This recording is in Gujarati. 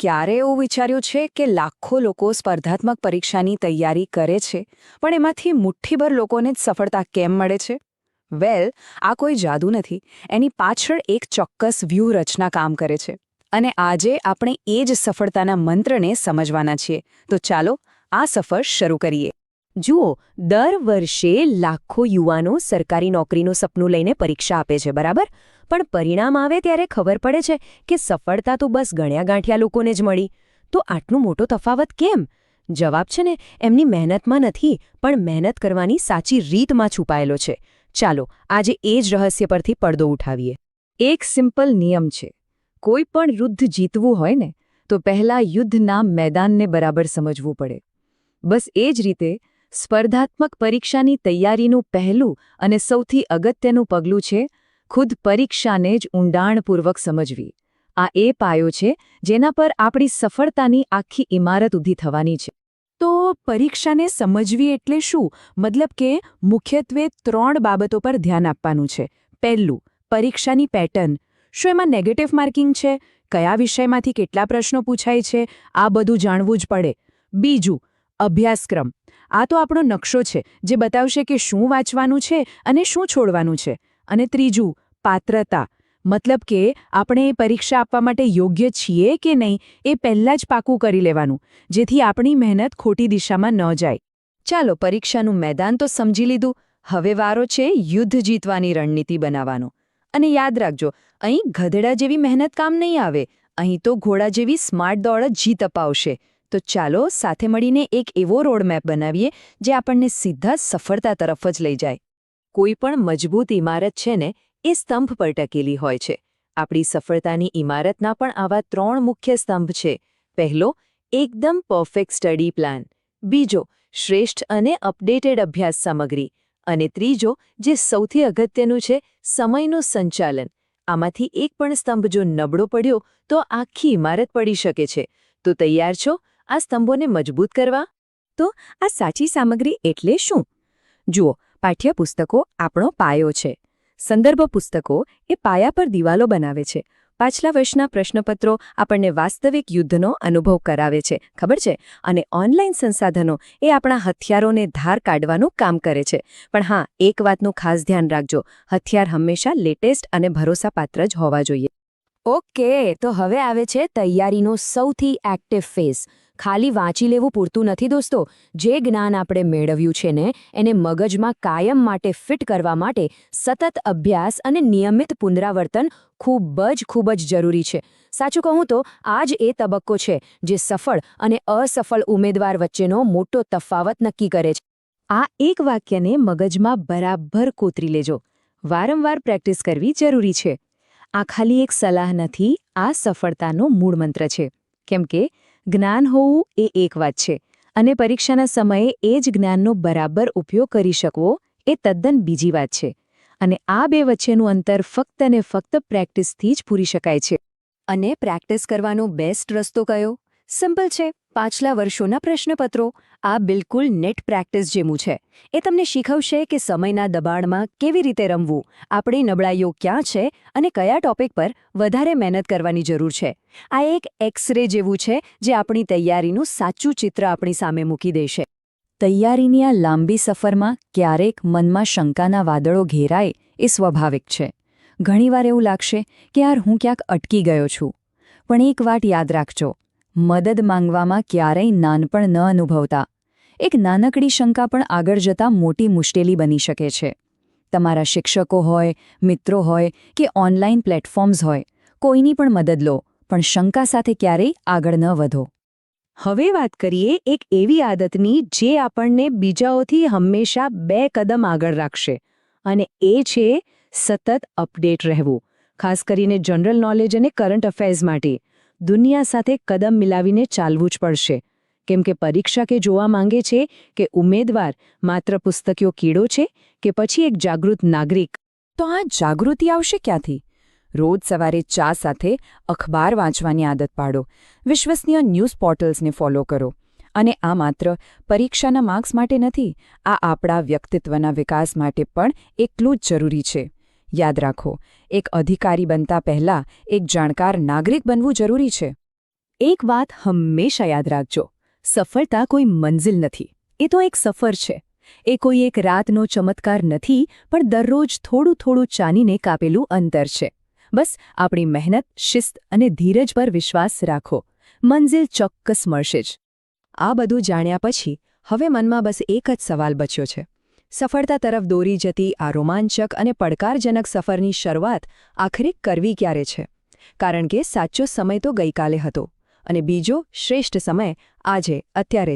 ક્યારે એવું વિચાર્યું છે કે લાખો લોકો સ્પર્ધાત્મક પરીક્ષાની તૈયારી કરે છે, પણ એમાંથી મુઠ્ઠીભર લોકોને જ સફળતા કેમ મળે છે? વેલ, આ કોઈ જાદુ નથી. એની પાછળ એક ચોક્કસ વ્યૂહરચના કામ કરે છે. અને આજે આપણે એ જ સફળતાના મંત્રને સમજવાના છીએ. તો ચાલો, આ સફર શરૂ કરીએ. જુઓ, દર વર્ષે લાખો યુવાનો સરકારી નોકરીનું સપનું લઈને પરીક્ષા આપે છે, બરાબર? પણ પરિણામ આવે ત્યારે ખબર પડે છે કે સફળતા તો બસ ગણ્યા ગાંઠિયા લોકોને જ મળી. તો આટલું મોટો તફાવત કેમ? જવાબ છે ને, એમની મહેનતમાં નથી, પણ મહેનત કરવાની સાચી રીતમાં છુપાયેલો છે. ચાલો, આજે એ જ રહસ્ય પરથી પડદો ઉઠાવીએ. એક સિમ્પલ નિયમ છે. કોઈ પણ યુદ્ધ જીતવું હોય ને, તો પહેલા યુદ્ધના મેદાનને બરાબર સમજવું પડે. બસ એ જ રીતે સ્પર્ધાત્મક પરીક્ષાની તૈયારીનું પહેલું અને સૌથી અગત્યનું પગલું છે, ખુદ પરીક્ષાને જ ઊંડાણપૂર્વક સમજવી. આ એ પાયો છે, જેના પર આપણી સફળતાની આખી ઇમારત ઊભી થવાની છે. તો પરીક્ષાને સમજવી એટલે શું? મતલબ કે મુખ્યત્વે ત્રણ બાબતો પર ધ્યાન આપવાનું છે. પહેલું, પરીક્ષાની પેટર્ન. શું એમાં નેગેટિવ માર્કિંગ છે? કયા વિષયમાંથી કેટલા પ્રશ્નો પૂછાય છે? આ બધું જાણવું જ પડે. બીજું, અભ્યાસક્રમ. આ તો આપણો નકશો છે, જે બતાવશે કે શું વાંચવાનું છે અને શું છોડવાનું છે. અને ત્રીજું, પાત્રતા. મતલબ કે આપણે એ પરીક્ષા આપવા માટે યોગ્ય છીએ કે નહીં, એ પહેલાં જ પાકું કરી લેવાનું, જેથી આપણી મહેનત ખોટી દિશામાં ન જાય. ચાલો, પરીક્ષાનું મેદાન તો સમજી લીધું. હવે વારો છે યુદ્ધ જીતવાની રણનીતિ બનાવવાનો. અને યાદ રાખજો, અહીં ગધેડા જેવી મહેનત કામ નહીં આવે. અહીં તો ઘોડા જેવી સ્માર્ટ દોડ જીત અપાવશે. તો ચાલો સાથે મળીને એક એવો રોડમેપ બનાવીએ જે આપણને સીધા સફળતા તરફ જ લઈ જાય. કોઈ પણ મજબૂત ઇમારત છે ને, એ સ્તંભ પર ટકેલી હોય છે. આપણી સફળતાની ઇમારતના પણ આવા ત્રણ મુખ્ય સ્તંભ છે. પહેલો, એકદમ પરફેક્ટ સ્ટડી પ્લાન બીજો, શ્રેષ્ઠ અને અપડેટેડ અભ્યાસ સામગ્રી. અને ત્રીજો, જે સૌથી અગત્યનું છે, સમયનું સંચાલન. આમાંથી એક પણ સ્તંભ જો નબળો પડ્યો, તો આખી ઇમારત પડી શકે છે. તો તૈયાર છો? આ સ્તંભોને મજબૂત કરવા? તો આ સાચી સામગ્રી એટલે શું? જુઓ, પાઠ્યપુસ્તકો આપણો પાયો છે. સંદર્ભ પુસ્તકો એ પાયા પર દિવાલો બનાવે છે. પાછલા વર્ષના પ્રશ્નપત્રો આપણને વાસ્તવિક યુદ્ધનો અનુભવ કરાવે છે, ખબર છે? અને ઓનલાઈન સંસાધનો એ આપણા હથિયારોને ધાર કાઢવાનું કામ કરે છે. પણ હા, એક વાતનું ખાસ ધ્યાન રાખજો, હથિયાર હંમેશા લેટેસ્ટ અને ભરોસાપાત્ર જ હોવા જોઈએ. ઓકે, તો હવે આવે છે તૈયારીનો સૌથી એક્ટિવ ફેઝ ખાલી વાંચી લેવું પૂરતું નથી દોસ્તો. જે જ્ઞાન આપણે મેળવ્યું છે ને, એને મગજમાં કાયમ માટે ફિટ કરવા માટે સતત અભ્યાસ અને નિયમિત પુનરાવર્તન ખૂબ જ ખૂબ જ જરૂરી છે. સાચું કહું તો આ જ એ તબક્કો છે જે સફળ અને અસફળ ઉમેદવાર વચ્ચેનો મોટો તફાવત નક્કી કરે છે. આ એક વાક્યને મગજમાં બરાબર કોતરી લેજો. વારંવાર પ્રેક્ટિસ કરવી જરૂરી છે. આ ખાલી એક સલાહ નથી, આ સફળતાનો મૂળ મંત્ર છે. કેમ કે જ્ઞાન હોવું એ એક વાત છે. અને પરીક્ષાના સમયે એ જ જ્ઞાનનો બરાબર ઉપયોગ કરી શકવો એ તદ્દન બીજી વાત છે. અને આ બે વચ્ચેનું અંતર ફક્ત અને ફક્ત પ્રેક્ટિસથી જ પૂરી શકાય છે. અને પ્રેક્ટિસ કરવાનો બેસ્ટ રસ્તો કયો? સિમ્પલ છે. પાછલા વર્ષોના પ્રશ્નપત્રો, આ બિલકુલ નેટ પ્રેક્ટિસ જેવું છે. એ તમને શીખવશે કે સમયના દબાણમાં કેવી રીતે રમવું, આપણી નબળાઈઓ ક્યાં છે અને કયા ટોપિક પર વધારે મહેનત કરવાની જરૂર છે. આ એક એક્સરે જેવું છે જે આપણી તૈયારીનું સાચું ચિત્ર આપણી સામે મૂકી દેશે. તૈયારીની આ લાંબી સફરમાં ક્યારેક મનમાં શંકાના વાદળો ઘેરાય એ સ્વાભાવિક છે. ઘણીવાર એવું લાગશે કે યાર હું ક્યાંક અટકી ગયો છું. પણ એક વાત યાદ રાખજો. મદદ માંગવામાં ક્યારેય નાનપણ ન અનુભવતા. એક નાનકડી શંકા પણ આગળ જતાં મોટી મુશ્કેલી બની શકે છે. તમારા શિક્ષકો હોય, મિત્રો હોય કે ઓનલાઈન પ્લેટફોર્મ્સ હોય, કોઈની પણ મદદ લો, પણ શંકા સાથે ક્યારેય આગળ ન વધો. હવે વાત કરીએ એક એવી આદતની જે આપણને બીજાઓથી હંમેશા બે કદમ આગળ રાખશે, અને એ છે સતત અપડેટ રહેવું, ખાસ કરીને જનરલ નોલેજ અને કરંટ અફેર્સ માટે. દુનિયા સાથે કદમ મિલાવીને ચાલવું જ પડશે. કેમ કે પરીક્ષા કે જોવા માંગે છે કે ઉમેદવાર માત્ર પુસ્તકીયો કીડો છે કે પછી એક જાગૃત નાગરિક? તો આ જાગૃતિ આવશે ક્યાંથી? રોજ સવારે ચા સાથે અખબાર વાંચવાની આદત પાડો. વિશ્વસનીય ન્યૂઝ પોર્ટલ્સને ફોલો કરો. અને આ માત્ર પરીક્ષાના માર્ક્સ માટે નથી, આ આપણા વ્યક્તિત્વના વિકાસ માટે પણ એટલું જ જરૂરી છે. યાદ રાખો, એક અધિકારી બનતા પહેલા એક જાણકાર નાગરિક બનવું જરૂરી છે. એક વાત હંમેશા યાદ રાખજો, સફળતા કોઈ મંઝિલ નથી, એ તો એક સફર છે. એ કોઈ એક રાતનો ચમત્કાર નથી, પણ દરરોજ થોડું થોડું ચાનીને કાપેલું અંતર છે. બસ, આપણી મહેનત, શિસ્ત અને ધીરજ પર વિશ્વાસ રાખો, મંઝિલ ચોક્કસ મળશે જ. આ બધું જાણ્યા પછી, હવે મનમાં બસ એક જ સવાલ બચ્યો છે. સફળતા તરફ દોરી જતી આ રોમાંચક અને પડકારજનક સફરની શરૂઆત આખરે કરવી ક્યારે છે? કારણ કે સાચો સમય તો ગઈકાલે હતો અને બીજો શ્રેષ્ઠ સમય આજે અત્યારે